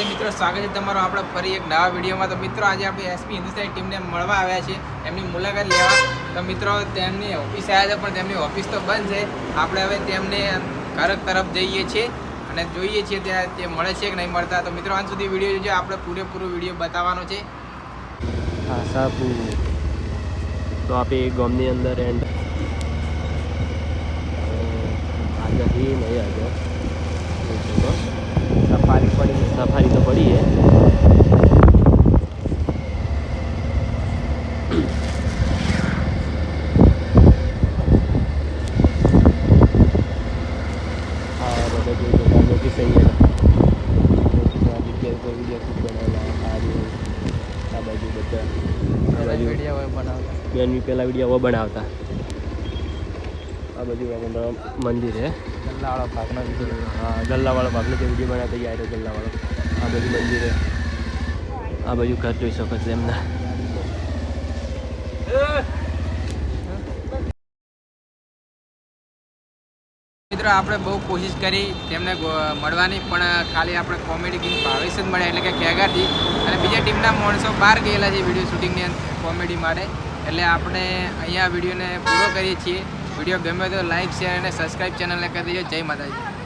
માતાજી મિત્રો, સ્વાગત છે તમારો આપણે ફરી એક નવા વિડીયોમાં. તો મિત્રો, આજે આપણે એસપી હિન્દુસ્તાની ટીમને મળવા આવ્યા છે એમની મુલાકાત લેવા. તો મિત્રો, તેમની ઓફિસ આવ્યા છે, પણ તેમની ઓફિસ તો બંધ છે. આપણે હવે તેમને ઘર તરફ જઈએ છીએ અને જોઈએ છીએ ત્યાં તે મળે છે કે નહીં મળતા. તો મિત્રો અંત સુધી વીડિયો જોઈએ આપણે પૂરેપૂરો વીડિયો બતાવવાનો છે. આશાપુર તો આપે ગામની અંદર એન્ડ આજે હી નહીં આજે આ તો વીડિયો બનાવતા. બેન બી પહેલાં વીડિયો બનાવતા. આ બધું મંદિર છે. ગલ્લાવાળો ભાગનો હા, ગલ્લાવાળો ભાગનો જે વીડિયો બનાવતા યાર ગલ્લાવાળો. આ બધું મંદિર છે. આ બાજુ ઘર જોઈ શકો છો એમના. મિત્રો, આપણે બહુ કોશિશ કરી તેમને મળવાની, પણ ખાલી આપણે કોમેડી કિંગ ભાવેશ જ મળ્યા એટલે કે ખેગાથી અને બીજા ટીમના માણસો બહાર ગયેલા છે વીડિયો શૂટિંગની કોમેડી માટે. એટલે આપણે અહીંયા વિડીયોને પૂરો કરીએ છીએ. વીડિયો ગમે તો લાઈક શેર અને સબસ્ક્રાઈબ ચેનલને કરી દેજો. જય માતાજી.